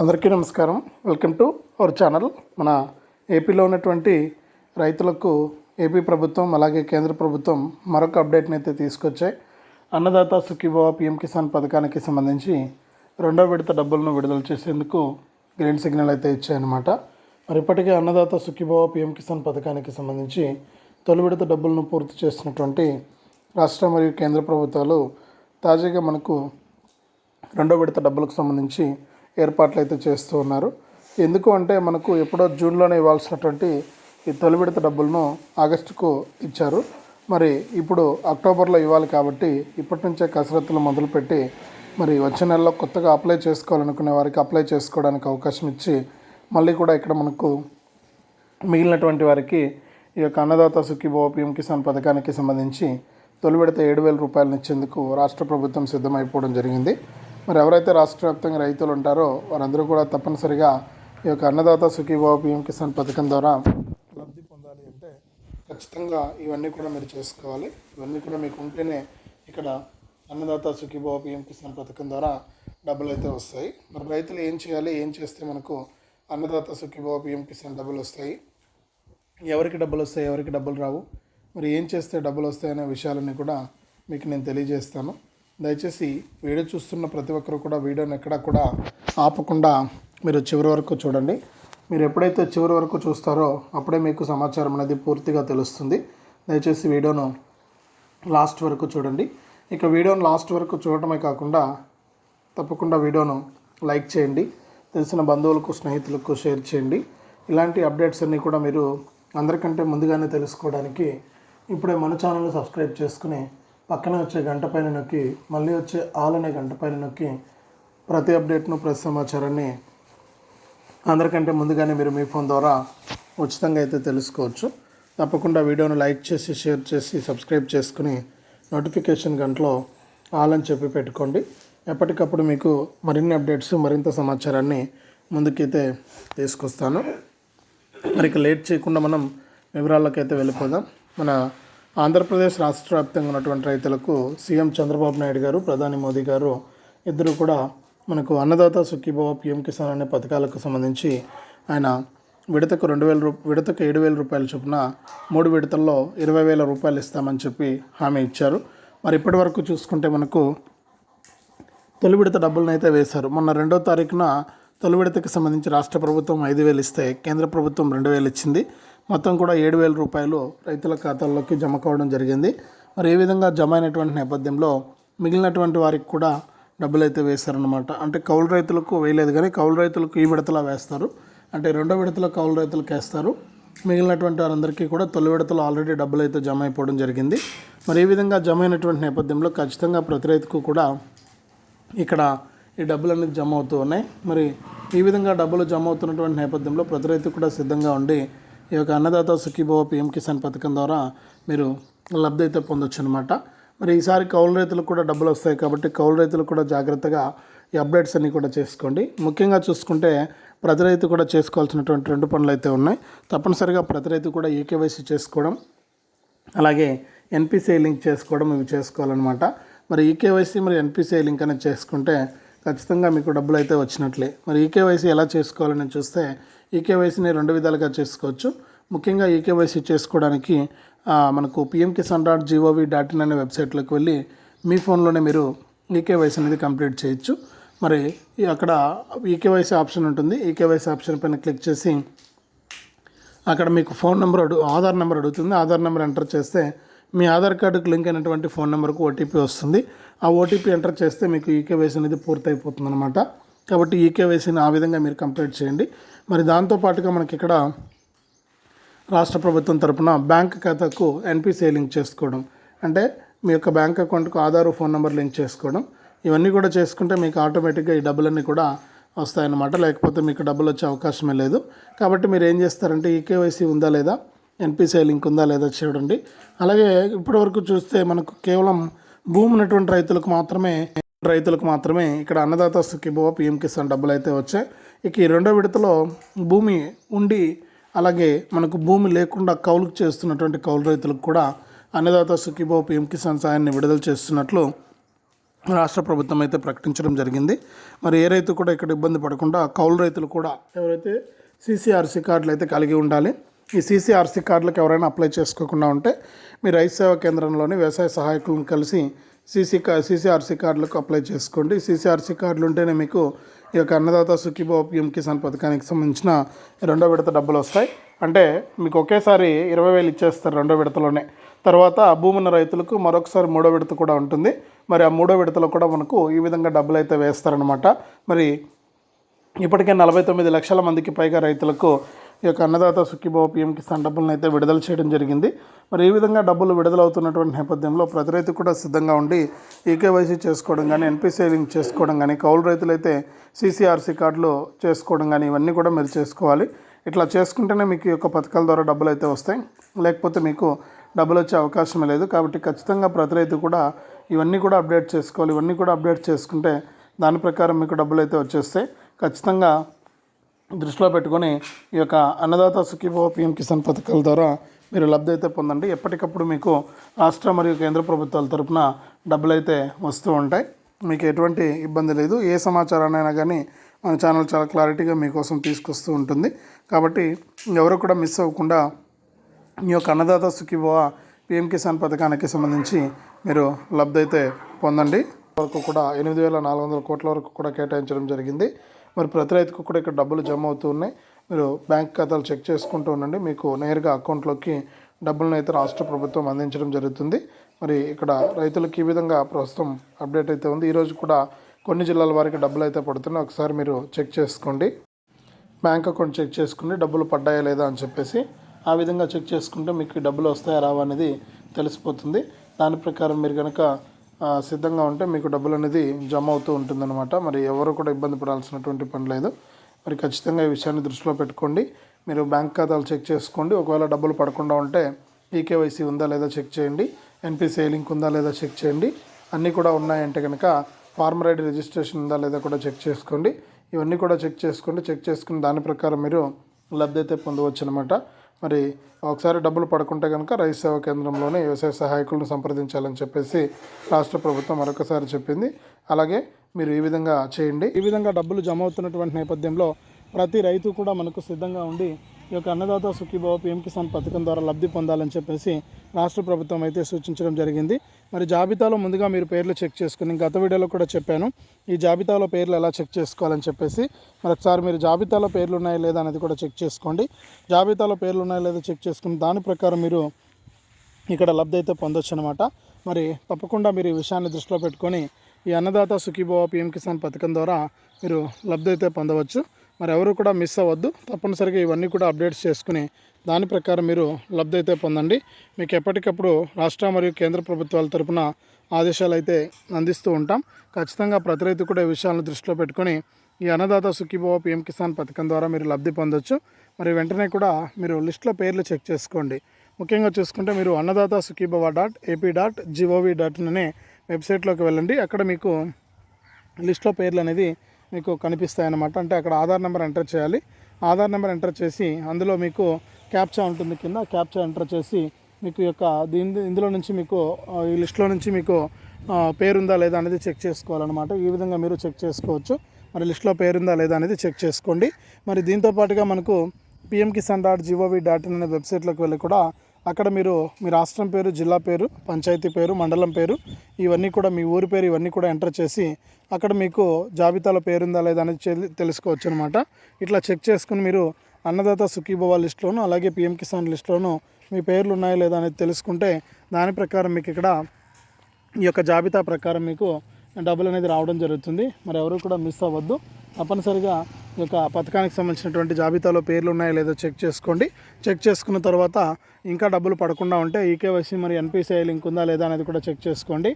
అందరికీ నమస్కారం. Welcome to our channel. మన ఏపీలో ఉన్నటువంటి రైతులకు ఏపీ ప్రభుత్వం అలాగే కేంద్ర ప్రభుత్వం మరొక అప్డేట్ని అయితే తీసుకొచ్చాయి. అన్నదాత సుఖీభవ పిఎం కిసాన్ పథకానికి సంబంధించి రెండో విడత డబ్బులను విడుదల చేసేందుకు గ్రీన్ సిగ్నల్ అయితే ఇచ్చాయన్నమాట. మరి ఇప్పటికే అన్నదాత సుఖీభవ పిఎం కిసాన్ పథకానికి సంబంధించి తొలి విడత డబ్బులను పూర్తి చేసినటువంటి రాష్ట్ర మరియు కేంద్ర ప్రభుత్వాలు తాజాగా మనకు రెండో విడత డబ్బులకు సంబంధించి ఏర్పాట్లు అయితే చేస్తూ ఉన్నారు. ఎందుకు అంటే మనకు ఎప్పుడో జూన్లోనే ఇవ్వాల్సినటువంటి ఈ తొలి విడత డబ్బులను ఆగస్టుకు ఇచ్చారు. మరి ఇప్పుడు అక్టోబర్లో ఇవ్వాలి కాబట్టి ఇప్పటి నుంచే కసరత్తులు మొదలుపెట్టి మరి వచ్చే నెలలో కొత్తగా అప్లై చేసుకోవాలనుకునే వారికి అప్లై చేసుకోవడానికి అవకాశం ఇచ్చి మళ్ళీ కూడా ఇక్కడ మనకు మిగిలినటువంటి వారికి ఈ యొక్క అన్నదాత సుఖీభవ పిఎం కిసాన్ పథకానికి సంబంధించి తొలి విడత ఏడు వేల రూపాయలను ఇచ్చేందుకు రాష్ట్ర ప్రభుత్వం సిద్ధమైపోవడం జరిగింది. మరి ఎవరైతే రాష్ట్ర వ్యాప్తంగా రైతులు ఉంటారో వారందరూ కూడా తప్పనిసరిగా ఈ యొక్క అన్నదాత సుఖీభావ పిఎం కిసాన్ పథకం ద్వారా లబ్ధి పొందాలి అంటే ఖచ్చితంగా ఇవన్నీ కూడా మీరు చేసుకోవాలి. ఇవన్నీ కూడా మీకు ఉంటేనే ఇక్కడ అన్నదాత సుఖీభావ పిఎం కిసాన్ పథకం ద్వారా డబ్బులు అయితే వస్తాయి. మరి రైతులు ఏం చేయాలి? ఏం చేస్తే మనకు అన్నదాత సుఖీభావ పిఎం కిసాన్ డబ్బులు వస్తాయి? ఎవరికి డబ్బులు వస్తాయి? ఎవరికి డబ్బులు రావు? మరి ఏం చేస్తే డబ్బులు వస్తాయనే విషయాలన్నీ కూడా మీకు నేను తెలియజేస్తాను. దయచేసి వీడియో చూస్తున్న ప్రతి ఒక్కరు కూడా వీడియోని ఎక్కడా కూడా ఆపకుండా మీరు చివరి వరకు చూడండి. మీరు ఎప్పుడైతే చివరి వరకు చూస్తారో అప్పుడే మీకు సమాచారం అనేది పూర్తిగా తెలుస్తుంది. దయచేసి వీడియోను లాస్ట్ వరకు చూడండి. ఇక వీడియోను లాస్ట్ వరకు చూడటమే కాకుండా తప్పకుండా వీడియోను లైక్ చేయండి. తెలిసిన బంధువులకు స్నేహితులకు షేర్ చేయండి. ఇలాంటి అప్డేట్స్ అన్నీ కూడా మీరు అందరికంటే ముందుగానే తెలుసుకోవడానికి ఇప్పుడే మన ఛానల్ సబ్స్క్రైబ్ చేసుకుని పక్కన వచ్చే గంట పైన నొక్కి మళ్ళీ వచ్చే ఆల్ అనే గంట పైన నొక్కి ప్రతి అప్డేట్ను ప్రతి సమాచారాన్ని అందరికంటే ముందుగానే మీరు మీ ఫోన్ ద్వారా ఉచితంగా అయితే తెలుసుకోవచ్చు. తప్పకుండా వీడియోను లైక్ చేసి షేర్ చేసి సబ్స్క్రైబ్ చేసుకుని నోటిఫికేషన్ గంటలో ఆల్ అని చెప్పి పెట్టుకోండి. ఎప్పటికప్పుడు మీకు మరిన్ని అప్డేట్స్ మరింత సమాచారాన్ని ముందుకైతే తీసుకొస్తాను. మరి ఇక లేట్ చేయకుండా మనం వివరాల్లోకైతే వెళ్ళిపోదాం. మన ఆంధ్రప్రదేశ్ రాష్ట్ర వ్యాప్తంగా ఉన్నటువంటి రైతులకు సీఎం చంద్రబాబు నాయుడు గారు ప్రధాని మోదీ గారు ఇద్దరు కూడా మనకు అన్నదాత సుఖీభవ పిఎం కిసాన్ అనే పథకాలకు సంబంధించి ఆయన విడతకు రెండు వేల రూ విడతకు ఏడు వేల రూపాయల చొప్పున మూడు విడతల్లో ఇరవై వేల రూపాయలు ఇస్తామని చెప్పి హామీ ఇచ్చారు. మరి ఇప్పటి వరకు చూసుకుంటే మనకు తొలి విడత డబ్బులను అయితే వేశారు. మొన్న రెండో తారీఖున తొలి విడతకు సంబంధించి రాష్ట్ర ప్రభుత్వం ఐదు వేలు ఇస్తే కేంద్ర ప్రభుత్వం రెండు వేలు ఇచ్చింది. మొత్తం కూడా ఏడు వేల రూపాయలు రైతుల ఖాతాల్లోకి జమ కావడం జరిగింది. మరి ఏ విధంగా జమ అయినటువంటి నేపథ్యంలో మిగిలినటువంటి వారికి కూడా డబ్బులు అయితే వేశారనమాట అంటే కౌలు రైతులకు వేయలేదు కానీ కౌలు రైతులకు ఈ విడతలా వేస్తారు. అంటే రెండో విడతలో కౌలు రైతులకు వేస్తారు మిగిలినటువంటి వారందరికీ కూడా తొలి విడతలో ఆల్రెడీ డబ్బులు అయితే జమ అయిపోవడం జరిగింది. మరి ఈ విధంగా జమ అయినటువంటి నేపథ్యంలో ఖచ్చితంగా ప్రతి రైతుకు కూడా ఇక్కడ ఈ డబ్బులు అనేది జమ అవుతూ ఉన్నాయి. మరి ఈ విధంగా డబ్బులు జమ అవుతున్నటువంటి నేపథ్యంలో ప్రతి రైతు కూడా సిద్ధంగా ఉండి ఈ యొక్క అన్నదాత సుఖీభవ పిఎం కిసాన్ పథకం ద్వారా మీరు లబ్ధి అయితే పొందొచ్చు అనమాట మరి ఈసారి కౌలు రైతులకు కూడా డబ్బులు వస్తాయి కాబట్టి కౌలు రైతులు కూడా జాగ్రత్తగా ఈ అప్డేట్స్ అన్నీ కూడా చేసుకోండి. ముఖ్యంగా చూసుకుంటే ప్రతి రైతు కూడా చేసుకోవాల్సినటువంటి రెండు పనులు అయితే ఉన్నాయి. తప్పనిసరిగా ప్రతి రైతు కూడా ఈకేవైసీ చేసుకోవడం అలాగే ఎన్పిసిఐ లింక్ చేసుకోవడం ఇవి చేసుకోవాలన్నమాట. మరి ఈకేవైసీ మరి ఎన్పిసిఐ లింక్ అనేది చేసుకుంటే ఖచ్చితంగా మీకు డబ్బులు అయితే వచ్చినట్లే. మరి ఈకేవైసీ ఎలా చేసుకోవాలని చూస్తే ఈకేవైసీని రెండు విధాలుగా చేసుకోవచ్చు. ముఖ్యంగా ఈకేవైసీ చేసుకోవడానికి మనకు PM Kisan dot G O V dot in అనే వెబ్సైట్లోకి వెళ్ళి మీ ఫోన్లోనే మీరు ఈకేవైసీ అనేది కంప్లీట్ చేయొచ్చు. మరి ఈ అక్కడ ఈకేవైసీ ఆప్షన్ ఉంటుంది. ఈకేవైసీ ఆప్షన్ పైన క్లిక్ చేసి అక్కడ మీకు ఫోన్ నెంబర్ అడు ఆధార్ నెంబర్ అడుగుతుంది. ఆధార్ నెంబర్ ఎంటర్ చేస్తే మీ ఆధార్ కార్డుకు లింక్ అయినటువంటి ఫోన్ నెంబర్కు ఓటీపీ వస్తుంది. ఆ ఓటీపీ ఎంటర్ చేస్తే మీకు ఈకేవైసీ అనేది పూర్తయిపోతుంది అనమాట కాబట్టి ఈకేవైసీని ఆ విధంగా మీరు కంప్లీట్ చేయండి. మరి దాంతోపాటుగా మనకి ఇక్కడ రాష్ట్ర ప్రభుత్వం తరపున బ్యాంక్ ఖాతాకు ఎన్పిసిఐ లింక్ చేసుకోవడం. అంటే మీ యొక్క బ్యాంక్ అకౌంట్కు ఆధార్ ఫోన్ నెంబర్ లింక్ చేసుకోవడం. ఇవన్నీ కూడా చేసుకుంటే మీకు ఆటోమేటిక్గా ఈ డబ్బులన్నీ కూడా వస్తాయన్నమాట. లేకపోతే మీకు డబ్బులు వచ్చే అవకాశమే లేదు. కాబట్టి మీరు ఏం చేస్తారంటే ఈకేవైసీ ఉందా లేదా ఎన్పిసిఐ లింక్ ఉందా లేదా చూడండి. అలాగే ఇప్పటివరకు చూస్తే మనకు కేవలం భూమి ఉన్నటువంటి రైతులకు మాత్రమే రైతులకు మాత్రమే ఇక్కడ అన్నదాత సుఖీభవ పిఎం కిసాన్ డబ్బులు అయితే వచ్చాయి. ఇక ఈ రెండో విడతలో భూమి ఉండి అలాగే మనకు భూమి లేకుండా కౌలుకు చేస్తున్నటువంటి కౌలు రైతులకు కూడా అన్నదాత సుఖీభవ పిఎం కిసాన్ సాయాన్ని విడుదల చేస్తున్నట్లు రాష్ట్ర ప్రభుత్వం అయితే ప్రకటించడం జరిగింది. మరి ఏ రైతు కూడా ఇక్కడ ఇబ్బంది పడకుండా కౌలు రైతులు కూడా ఎవరైతే సీసీఆర్సీ కార్డులు అయితే కలిగి ఉండాలి ఈ సీసీఆర్సీ కార్డులకు ఎవరైనా అప్లై చేసుకోకుండా ఉంటే మీ రైతు సేవా కేంద్రంలోని వ్యవసాయ సహాయకులను కలిసి సీసీ కా సీసీఆర్సీ కార్డులకు అప్లై చేసుకోండి. సీసీఆర్సీ కార్డులు ఉంటేనే మీకు ఈ యొక్క అన్నదాత సుఖీభో పిఎం కిసాన్ పథకానికి సంబంధించిన రెండో విడత డబ్బులు వస్తాయి. అంటే మీకు ఒకేసారి ఇరవై వేలు ఇచ్చేస్తారు రెండో విడతలోనే. తర్వాత ఆ ఉన్న రైతులకు మరొకసారి మూడో విడత కూడా ఉంటుంది. మరి ఆ మూడో విడతలో కూడా మనకు ఈ విధంగా డబ్బులు అయితే వేస్తారనమాట మరి ఇప్పటికే నలభై తొమ్మిది లక్షల మందికి పైగా రైతులకు ఈ యొక్క అన్నదాత సుఖీభావ పిఎం కిసాన్ డబ్బులను అయితే విడుదల చేయడం జరిగింది. మరి ఈ విధంగా డబ్బులు విడుదలవుతున్నటువంటి నేపథ్యంలో ప్రతి రైతు కూడా సిద్ధంగా ఉండి ఈకేవైసీ చేసుకోవడం కానీ ఎన్పిసిఐ లింక్ చేసుకోవడం కానీ కౌలు రైతులైతే సీసీఆర్సీ కార్డులు చేసుకోవడం కానీ ఇవన్నీ కూడా మీరు చేసుకోవాలి. ఇట్లా చేసుకుంటేనే మీకు ఈ యొక్క పథకాల ద్వారా డబ్బులు అయితే వస్తాయి. లేకపోతే మీకు డబ్బులు వచ్చే అవకాశం లేదు. కాబట్టి ఖచ్చితంగా ప్రతి రైతు కూడా ఇవన్నీ కూడా అప్డేట్ చేసుకోవాలి. ఇవన్నీ కూడా అప్డేట్ చేసుకుంటే దాని ప్రకారం మీకు డబ్బులు అయితే వచ్చేస్తాయి. ఖచ్చితంగా దృష్టిలో పెట్టుకొని ఈ యొక్క అన్నదాత సుఖీభవ పిఎం కిసాన్ పథకాల ద్వారా మీరు లబ్ధి అయితే పొందండి. ఎప్పటికప్పుడు మీకు రాష్ట్ర మరియు కేంద్ర ప్రభుత్వాల తరపున డబ్బులు అయితే వస్తూ ఉంటాయి. మీకు ఎటువంటి ఇబ్బంది లేదు. ఏ సమాచారాన్నైనా కానీ మన ఛానల్ చాలా క్లారిటీగా మీకోసం తీసుకొస్తూ ఉంటుంది. కాబట్టి ఎవరు కూడా మిస్ అవ్వకుండా ఈ యొక్క అన్నదాత సుఖీభవ పిఎం కిసాన్ పథకానికి సంబంధించి మీరు లబ్ధి అయితే పొందండి. వరకు కూడా ఎనిమిది వేల నాలుగు వందల కోట్ల వరకు కూడా కేటాయించడం జరిగింది. మరి ప్రతి రైతుకు కూడా ఇక్కడ డబ్బులు జమ అవుతూ ఉన్నాయి. మీరు బ్యాంక్ ఖాతాలు చెక్ చేసుకుంటూ ఉండండి. మీకు నేరుగా అకౌంట్లోకి డబ్బులను అయితే రాష్ట్ర ప్రభుత్వం అందించడం జరుగుతుంది. మరి ఇక్కడ రైతులకు ఈ విధంగా ప్రస్తుతం అప్డేట్ అయితే ఉంది. ఈరోజు కూడా కొన్ని జిల్లాల వారికి డబ్బులు అయితే పడుతున్నాయి. ఒకసారి మీరు చెక్ చేసుకోండి. బ్యాంక్ అకౌంట్ చెక్ చేసుకుని డబ్బులు పడ్డాయా లేదా అని చెప్పేసి ఆ విధంగా చెక్ చేసుకుంటే మీకు డబ్బులు వస్తాయా రావా అనేది తెలిసిపోతుంది. దాని ప్రకారం మీరు కనుక సిద్ధంగా ఉంటే మీకు డబ్బులు అనేది జమ అవుతూ ఉంటుందన్నమాట. మరి ఎవరు కూడా ఇబ్బంది పడాల్సినటువంటి పని లేదు. మరి ఖచ్చితంగా ఈ విషయాన్ని దృష్టిలో పెట్టుకోండి. మీరు బ్యాంక్ ఖాతాలు చెక్ చేసుకోండి. ఒకవేళ డబ్బులు పడకుండా ఉంటే ఈకేవైసీ ఉందా లేదా చెక్ చేయండి. ఎన్పిసిఐ లింక్ ఉందా లేదా చెక్ చేయండి. అన్నీ కూడా ఉన్నాయంటే కనుక ఫార్మర్ ఐడి రిజిస్ట్రేషన్ ఉందా లేదా కూడా చెక్ చేసుకోండి. ఇవన్నీ కూడా చెక్ చేసుకోండి. చెక్ చేసుకుని దాని ప్రకారం మీరు లబ్ధి అయితే పొందవచ్చు అనమాట మరి ఒకసారి డబ్బులు పడుకుంటే కనుక రైతు సేవా కేంద్రంలోనే వ్యవసాయ సహాయకులను సంప్రదించాలని చెప్పేసి రాష్ట్ర ప్రభుత్వం మరొకసారి చెప్పింది. అలాగే మీరు ఈ విధంగా చేయండి. ఈ విధంగా డబ్బులు జమ అవుతున్నటువంటి నేపథ్యంలో ప్రతి రైతు కూడా మనకు సిద్ధంగా ఉండి ఈ యొక్క అన్నదాత సుఖీభావ పిఎం కిసాన్ పథకం ద్వారా లబ్ధి పొందాలని చెప్పేసి రాష్ట్ర ప్రభుత్వం అయితే సూచించడం జరిగింది. మరి జాబితాలో ముందుగా మీరు పేర్లు చెక్ చేసుకుని గత వీడియోలో కూడా చెప్పాను. ఈ జాబితాలో పేర్లు ఎలా చెక్ చేసుకోవాలని చెప్పేసి మరి ఒకసారి మీరు జాబితాలో పేర్లు ఉన్నాయా లేదా అనేది కూడా చెక్ చేసుకోండి. జాబితాలో పేర్లు ఉన్నాయా లేదా చెక్ చేసుకుని దాని ప్రకారం మీరు ఇక్కడ లబ్ధి అయితే పొందొచ్చు అనమాట మరి తప్పకుండా మీరు ఈ విషయాన్ని దృష్టిలో పెట్టుకొని ఈ అన్నదాత సుఖీభవ పిఎం కిసాన్ పథకం ద్వారా మీరు లబ్ధి అయితే పొందవచ్చు. మరి ఎవరు కూడా మిస్ అవ్వద్దు. తప్పనిసరిగా ఇవన్నీ కూడా అప్డేట్స్ చేసుకుని దాని ప్రకారం మీరు లబ్ధి అయితే పొందండి. మీకు ఎప్పటికప్పుడు రాష్ట్ర మరియు కేంద్ర ప్రభుత్వాల తరపున ఆదేశాలు అయితే అందిస్తూ ఉంటాం. ఖచ్చితంగా ప్రతి రైతు కూడా ఈ విషయాలను దృష్టిలో పెట్టుకొని ఈ అన్నదాత సుఖీభవ పిఎం కిసాన్ పథకం ద్వారా మీరు లబ్ధి పొందొచ్చు. మరి వెంటనే కూడా మీరు లిస్టులో పేర్లు చెక్ చేసుకోండి. ముఖ్యంగా చూసుకుంటే మీరు Annadatha Sukhibhava dot AP dot G O V dot అనే వెబ్సైట్లోకి వెళ్ళండి. అక్కడ మీకు లిస్ట్లో పేర్లు అనేది మీకు కనిపిస్తాయన్నమాట. అంటే అక్కడ ఆధార్ నెంబర్ ఎంటర్ చేయాలి. ఆధార్ నెంబర్ ఎంటర్ చేసి అందులో మీకు క్యాప్చా ఉంటుంది కింద. క్యాప్చా ఎంటర్ చేసి మీకు యొక్క దీని ఇందులో నుంచి మీకు ఈ లిస్ట్లో నుంచి మీకు పేరుందా లేదా అనేది చెక్ చేసుకోవాలన్నమాట. ఈ విధంగా మీరు చెక్ చేసుకోవచ్చు. మరి లిస్ట్లో పేరుందా లేదా అనేది చెక్ చేసుకోండి. మరి దీంతో పాటుగా మనకు PM Kisan dot G O V dot in అనే వెబ్సైట్లోకి వెళ్ళి కూడా అక్కడ మీరు మీ రాష్ట్రం పేరు జిల్లా పేరు పంచాయతీ పేరు మండలం పేరు ఇవన్నీ కూడా మీ ఊరి పేరు ఇవన్నీ కూడా ఎంటర్ చేసి అక్కడ మీకు జాబితాలో పేరుందా లేదా అనేది తెలుసుకోవచ్చు అనమాట ఇట్లా చెక్ చేసుకుని మీరు అన్నదాత సుఖీభవ లిస్టులోను అలాగే పిఎం కిసాన్ లిస్టులోను మీ పేర్లు ఉన్నాయా లేదా అనేది తెలుసుకుంటే దాని ప్రకారం మీకు ఇక్కడ ఈ యొక్క జాబితా ప్రకారం మీకు డబ్బులు అనేది రావడం జరుగుతుంది. మరి ఎవరు కూడా మిస్ అవ్వద్దు. తప్పనిసరిగా ఈ యొక్క పథకానికి సంబంధించినటువంటి జాబితాలో పేర్లు ఉన్నాయో లేదో చెక్ చేసుకోండి. చెక్ చేసుకున్న తర్వాత ఇంకా డబ్బులు పడకుండా ఉంటే ఈకేవైసీ మరి ఎన్పిసిఐ లింక్ ఉందా లేదా అనేది కూడా చెక్ చేసుకోండి.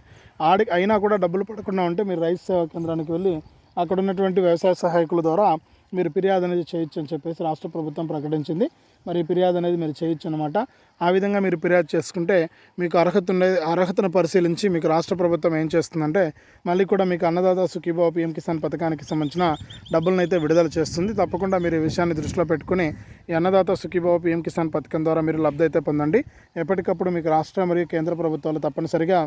ఆడి అయినా కూడా డబ్బులు పడకుండా ఉంటే మీరు రైతు సేవా కేంద్రానికి వెళ్ళి అక్కడ ఉన్నటువంటి వ్యవసాయ సహాయకుల ద్వారా మీరు ఫిర్యాదు అనేది చేయొచ్చు అని చెప్పేసి రాష్ట్ర ప్రభుత్వం ప్రకటించింది. మరి ఫిర్యాదు అనేది మీరు చేయొచ్చు అనమాట ఆ విధంగా మీరు ఫిర్యాదు చేసుకుంటే మీకు అర్హత ఉండే అర్హతను పరిశీలించి మీకు రాష్ట్ర ప్రభుత్వం ఏం చేస్తుందంటే మళ్ళీ కూడా మీకు అన్నదాత సుఖీభావ పిఎం కిసాన్ పథకానికి సంబంధించిన డబ్బులను అయితే విడుదల చేస్తుంది. తప్పకుండా మీరు ఈ విషయాన్ని దృష్టిలో పెట్టుకుని ఈ అన్నదాత సుఖీభావ పిఎం కిసాన్ పథకం ద్వారా మీరు లబ్ధి అయితే పొందండి. ఎప్పటికప్పుడు మీకు రాష్ట్ర మరియు కేంద్ర ప్రభుత్వాలు తప్పనిసరిగా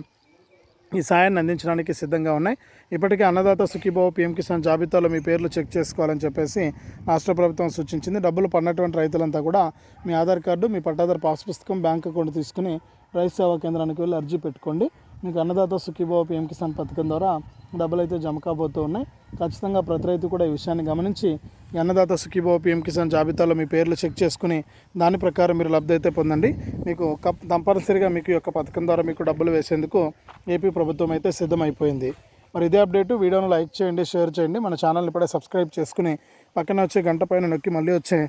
ఈ సాయాన్ని అందించడానికి సిద్ధంగా ఉన్నాయి. ఇప్పటికే అన్నదాత సుఖీబాబు పీఎం కిసాన్ జాబితాలో మీ పేర్లు చెక్ చేసుకోవాలని చెప్పేసి రాష్ట్ర ప్రభుత్వం సూచించింది. డబ్బులు పడినటువంటి రైతులంతా కూడా మీ ఆధార్ కార్డు మీ పట్టాదారు పాస్ పుస్తకం బ్యాంక్ అకౌంట్ తీసుకుని రైతు సేవా కేంద్రానికి వెళ్ళి అర్జీ పెట్టుకోండి. మీకు అన్నదాత సుఖీబాబు పీఎం కిసాన్ పథకం ద్వారా డబ్బులు అయితే జమ కాబోతూ ఉన్నాయి. ఖచ్చితంగా ప్రతి రైతు కూడా ఈ విషయాన్ని గమనించి అన్నదాత సుఖీభావ పీఎం కిసాన్ జాబితాలో మీ పేర్లు చెక్ చేసుకుని దాని ప్రకారం మీరు లబ్ధి అయితే పొందండి. మీకు కప్ తంపల్సరిగా మీకు యొక్క పథకం ద్వారా మీకు డబ్బులు వేసేందుకు ఏపీ ప్రభుత్వం అయితే సిద్ధమైపోయింది. మరి ఇదే అప్డేట్ వీడియోను లైక్ చేయండి షేర్ చేయండి. మన ఛానల్ ఇప్పుడే సబ్స్క్రైబ్ చేసుకుని పక్కన వచ్చే గంట పైన నొక్కి మళ్ళీ వచ్చే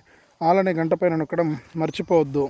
ఆలనే గంట పైన నొక్కడం మర్చిపోవద్దు.